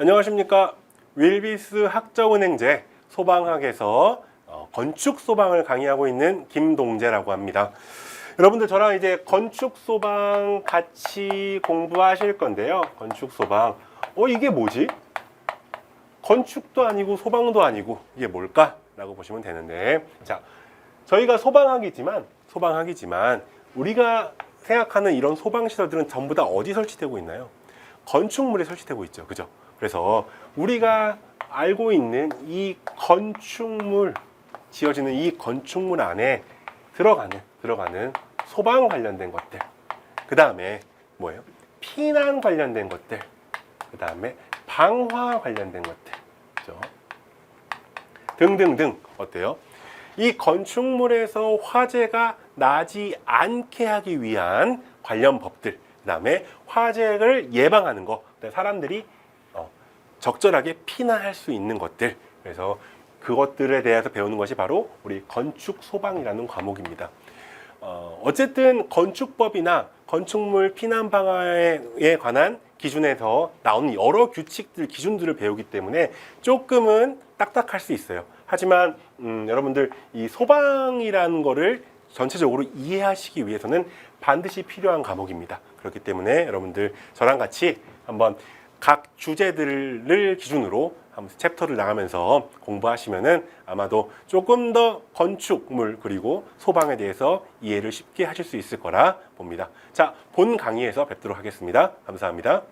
안녕하십니까. 윌비스 학적은행제 소방학에서 어, 건축 소방을 강의하고 있는 김동재라고 합니다. 여러분들 저랑 이제 건축 소방 같이 공부하실 건데요. 건축 소방. 어, 이게 뭐지? 건축도 아니고 소방도 아니고 이게 뭘까? 라고 보시면 되는데. 자, 저희가 소방학이지만, 소방학이지만, 우리가 생각하는 이런 소방시설들은 전부 다 어디 설치되고 있나요? 건축물에 설치되고 있죠. 그죠? 그래서 우리가 알고 있는 이 건축물, 지어지는 이 건축물 안에 들어가는, 들어가는 소방 관련된 것들. 그 다음에 뭐예요? 피난 관련된 것들. 그 다음에 방화 관련된 것들. 그죠? 등등등. 어때요? 이 건축물에서 화재가 나지 않게 하기 위한 관련 법들, 그 다음에 화재를 예방하는 거, 사람들이 어, 적절하게 피난할 수 있는 것들. 그래서 그것들에 대해서 배우는 것이 바로 우리 건축 소방이라는 과목입니다. 어, 어쨌든 건축법이나 건축물 피난 방화에 관한 기준에서 나오는 여러 규칙들, 기준들을 배우기 때문에 조금은 딱딱할 수 있어요. 하지만 음, 여러분들 이 소방이라는 거를 전체적으로 이해하시기 위해서는 반드시 필요한 과목입니다. 그렇기 때문에 여러분들 저랑 같이 한번 각 주제들을 기준으로 한번 챕터를 나가면서 공부하시면은 아마도 조금 더 건축물 그리고 소방에 대해서 이해를 쉽게 하실 수 있을 거라 봅니다. 자, 본 강의에서 뵙도록 하겠습니다. 감사합니다.